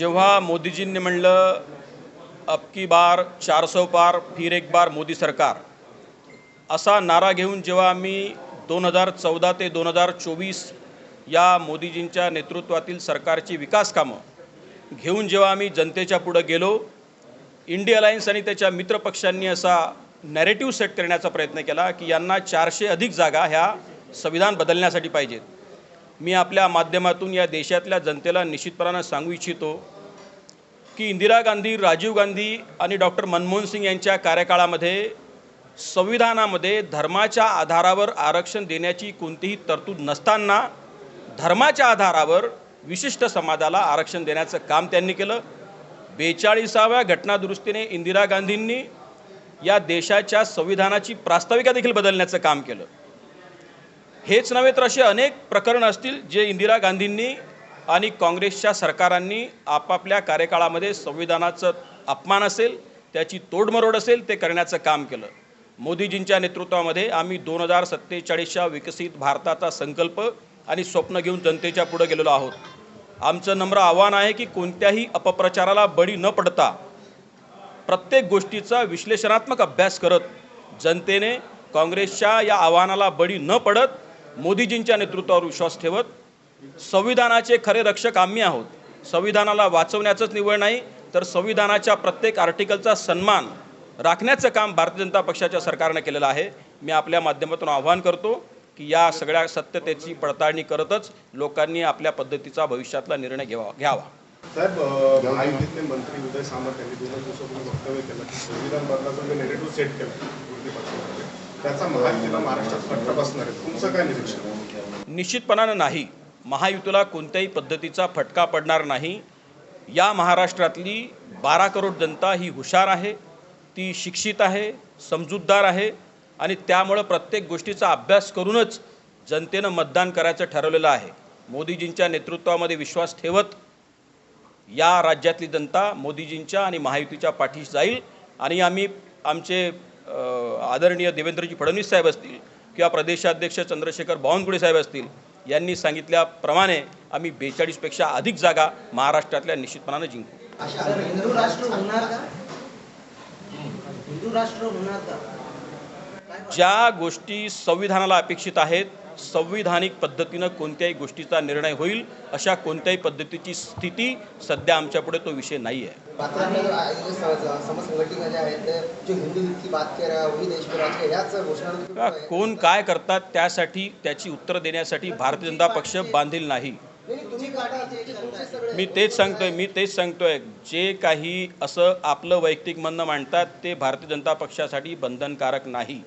जेव्हा मोदीजींनी म्हणलं अबकी बार चार सौ पार फिर एक बार मोदी सरकार. असा नारा घेऊन जेव्हा आम्ही दोन हजार चौदा ते दोन हजार चोवीस या मोदीजींच्या नेतृत्वातील सरकारची विकास कामं घेऊन जेव्हा आम्ही जनतेच्या पुढं गेलो इंडिया अलायन्स आणि त्याच्या मित्रपक्षांनी असा नॅरेटिव्ह सेट करण्याचा प्रयत्न केला की यांना चारशे अधिक जागा ह्या संविधान बदलण्यासाठी पाहिजेत. मी आपल्या माध्यमातून या देशातल्या जनतेला निश्चितपणानं सांगू इच्छितो की इंदिरा गांधी राजीव गांधी आणि डॉक्टर मनमोहन सिंग यांच्या कार्यकाळामध्ये संविधानामध्ये धर्माच्या आधारावर आरक्षण देण्याची कोणतीही तरतूद नसताना धर्माच्या आधारावर विशिष्ट समाजाला आरक्षण देण्याचं काम त्यांनी केलं. बेचाळीसाव्या घटनादुरुस्तीने इंदिरा गांधींनी या देशाच्या संविधानाची प्रास्ताविका देखील बदलण्याचं काम केलं. हेच नव्हे तर असे अनेक प्रकरणं असतील जे इंदिरा गांधींनी आणि काँग्रेसच्या सरकारांनी आपापल्या कार्यकाळामध्ये संविधानाचं अपमान असेल त्याची तोडमरोड असेल ते करण्याचं काम केलं. मोदीजींच्या नेतृत्वामध्ये आम्ही दोन हजार सत्तेचाळीसच्या विकसित भारताचा संकल्प आणि स्वप्न घेऊन जनतेच्या पुढे गेलेलो आहोत. आमचं नम्र आव्हान आहे की कोणत्याही अपप्रचाराला बळी न पडता प्रत्येक गोष्टीचा विश्लेषणात्मक अभ्यास करत जनतेने काँग्रेसच्या या आव्हानाला बळी न पडत मोदीजींच्या नेतृत्वावर विश्वास ठेवत संविधानाचे खरे रक्षक आम्ही आहोत. संविधानाला वाचवण्याचंच निवड नाही तर संविधानाच्या प्रत्येक आर्टिकलचा सन्मान राखण्याचं काम भारतीय जनता पक्षाच्या सरकारनं केलेलं आहे. मी आपल्या माध्यमातून आव्हान करतो की या सगळ्या सत्यतेची पडताळणी करतच लोकांनी आपल्या पद्धतीचा भविष्यातला निर्णय घ्यावा घ्यावा. साहेब महायुतीतले मंत्री उदय सामंत यांनी दोन दिवसापूर्वी वक्तव्य केलं संविधान बदलाचा नेगेटिव्ह सेट केला त्याचा महायुतीला महाराष्ट्रात फटका बसणार आहे. तुमचं काय निरीक्षण? निश्चितपणानं नाही. महायुतीला कोणत्याही पद्धतीचा फटका पडणार नाही. या महाराष्ट्रातली बारा करोड जनता ही हुशार आहे ती शिक्षित आहे समजूतदार आहे आणि त्यामुळं प्रत्येक गोष्टीचा अभ्यास करूनच जनतेनं मतदान करायचं ठरवलेलं आहे. मोदीजींच्या नेतृत्वामध्ये विश्वास ठेवत या राज्यातली जनता मोदीजींच्या आणि महायुतीच्या पाठीशी जाईल आणि आम्ही आमचे आदरणीय देवेंद्रजी फडणवीस साहेब असतील किंवा प्रदेशाध्यक्ष चंद्रशेखर बावनकुळे साहेब असतील यांनी सांगितल्याप्रमाणे आम्ही बेचाळीसपेक्षा अधिक जागा महाराष्ट्रातल्या निश्चितपणानं जिंकू. ज्या गोष्टी संविधानाला अपेक्षित आहेत संविधानिक पद्धतीनं कोणत्याही गोष्टीचा निर्णय होईल अशा कोणत्याही पद्धतीची स्थिती सध्या आमच्यापुढे तो विषय नाही आहे. है कोण काय करतात त्यासाठी त्याची उत्तर देण्यासाठी भारतीय जनता पक्ष बांधील नाही. मी तेच सांगतोय मी तेच सांगतोय. जे काही असं आपलं वैयक्तिक म्हणणं मांडतात ते भारतीय जनता पक्षासाठी बंधनकारक नाही.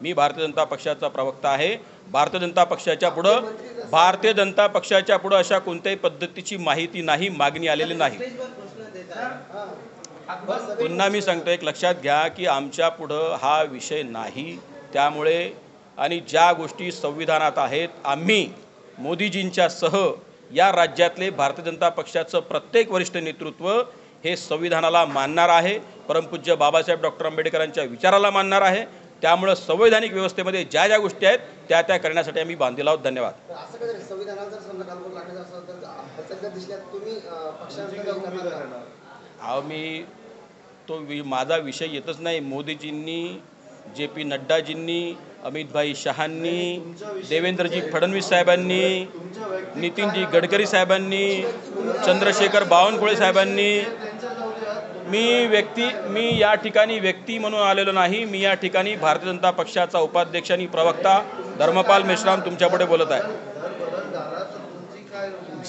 मी भारतीय जनता पक्षाचा प्रवक्ता आहे. भारतीय जनता पक्षाच्या पुढं भारतीय जनता पक्षाच्या पुढं अशा कोणत्याही पद्धतीची माहिती नाही मागणी आलेली नाही. पुन्हा मी सांगतो एक लक्षात घ्या की आमच्या पुढं हा विषय नाही. त्यामुळे आणि ज्या गोष्टी संविधानात आहेत आम्ही मोदीजींच्या सह या राज्यातले भारतीय जनता पक्षाचं प्रत्येक वरिष्ठ नेतृत्व हे संविधानाला मानणार आहे. परमपूज्य बाबासाहेब डॉक्टर आंबेडकरांच्या विचाराला मानणार आहे. त्यामुळं संवैधानिक व्यवस्थेमध्ये ज्या ज्या गोष्टी आहेत त्या त्या करण्यासाठी आम्ही बांधील आहोत. धन्यवाद? अहो मी तो वि माझा विषय येतच नाही. मोदीजींनी जे पी नड्डाजींनी अमितभाई शहांनी देवेंद्रजी फडणवीस साहेबांनी नितीनजी गडकरी साहेबांनी चंद्रशेखर बावनकुळे साहेबांनी मी व्यक्ती मी या ठिकाणी व्यक्ती म्हणून आलेलो नाही. मी या ठिकाणी भारतीय जनता पक्षाचा उपाध्यक्ष आणि प्रवक्ता धर्मपाल मेश्राम तुमच्यापुढे बोलत आहे.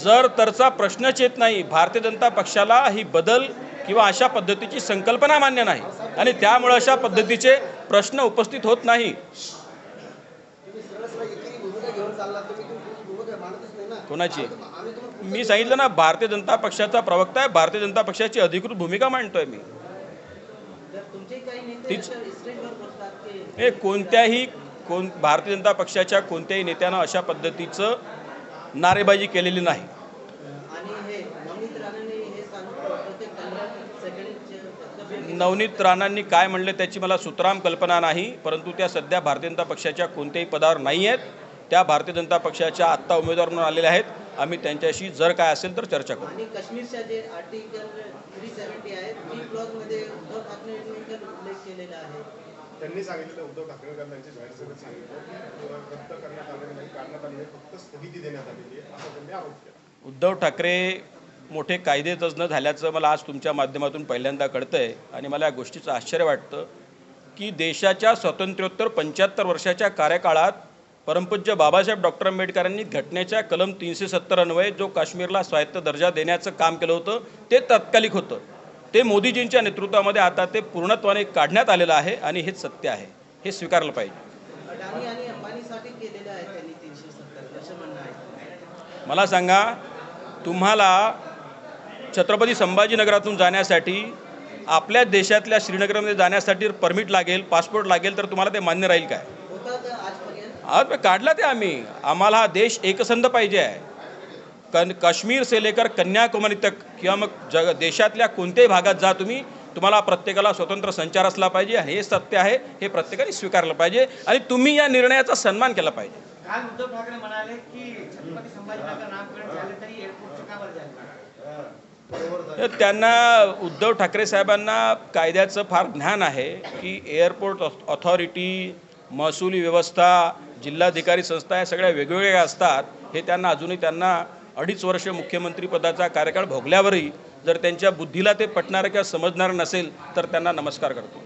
जर तरचा प्रश्नच येत नाही भारतीय जनता पक्षाला ही बदल किंवा अशा पद्धतीची संकल्पना मान्य नाही आणि त्यामुळे अशा पद्धतीचे प्रश्न उपस्थित होत नाही. कोणाची? मी सांगितलं ना भारतीय जनता पक्षाचा प्रवक्ता आहे भारतीय जनता पक्षाची अधिकृत भूमिका मांडतोय मी. तीच- हे कोणत्याही कोण भारतीय जनता पक्षाच्या कोणत्याही नेत्यानं अशा पद्धतीचं नारेबाजी केलेली नाही. नवनीत नवनीत राणांनी काय म्हणले त्याची मला सुतराम कल्पना नाही परंतु त्या सध्या भारतीय जनता पक्षाच्या कोणत्याही पदावर नाही आहेत त्या भारतीय जनता पक्षाच्या आत्ता उमेदवार म्हणून आलेल्या आहेत. आम्ही त्यांच्याशी जर काय असेल तर चर्चा करू. आणि काश्मीरच्या जे आर्टिकल थ्री सेव्हन्टी आहे बी ब्लॉकमध्ये उद्धव ठाकरेंनी तर उल्लेख केलेला आहे. त्यांनी सांगितलं उद्धव ठाकरे त्यांच्या जाहीर सभेत सांगितलं की अ, रद्द करण्यात आलेलं नाही काढण्यात आलेली नाही, फक्त स्थगिती देण्यात आलेली आहे असा त्यांनी आरोप केला. उद्धव ठाकरे मोठे कायदे तज्ज्ञ झाल्याचं मला आज तुमच्या माध्यमातून पहिल्यांदा कळतंय आणि मला या गोष्टीचं आश्चर्य वाटतं की देशाच्या स्वातंत्र्योत्तर पंच्याहत्तर वर्षाच्या कार्यकाळात परमपूज्य बाबासाहेब डॉक्टर आंबेडकरांनी घटनेच्या कलम तीनशे सत्तर अन्वये जो काश्मीरला स्वायत्त दर्जा देण्याचं काम केलं होतं ते तात्कालिक होतं. ते मोदीजींच्या नेतृत्वामध्ये आता ते पूर्णत्वाने काढण्यात आलेलं आहे आणि हेच सत्य आहे. हे स्वीकारलं पाहिजे. मला सांगा तुम्हाला छत्रपती संभाजीनगरातून जाण्यासाठी आपल्या देशातल्या श्रीनगरमध्ये जाण्यासाठी परमिट लागेल पासपोर्ट लागेल तर तुम्हाला ते मान्य राहील काय? आज काढला ते आम्ही. आम्हाला हा देश एकसंध पाहिजे आहे. कन काश्मीर से लेकर कन्याकुमारी तक किंवा मग जग देशातल्या कोणत्याही भागात जा तुम्ही तुम्हाला प्रत्येकाला स्वतंत्र संचार असला पाहिजे आणि हे सत्य आहे हे प्रत्येकाने स्वीकारलं पाहिजे आणि तुम्ही या निर्णयाचा सन्मान केला पाहिजे. त्यांना उद्धव ठाकरे साहेबांना कायद्याचं फार ज्ञान आहे की एअरपोर्ट ऑथॉरिटी महसुली व्यवस्था जिल्हाधिकारी संस्था या सगळ्या वेगवेगळ्या असतात हे त्यांना अजूनही त्यांना अडीच वर्ष मुख्यमंत्रीपदाचा कार्यकाळ भोगल्यावरही जर त्यांच्या बुद्धीला ते पटणारं किंवा समजणारं नसेल तर त्यांना नमस्कार करतो.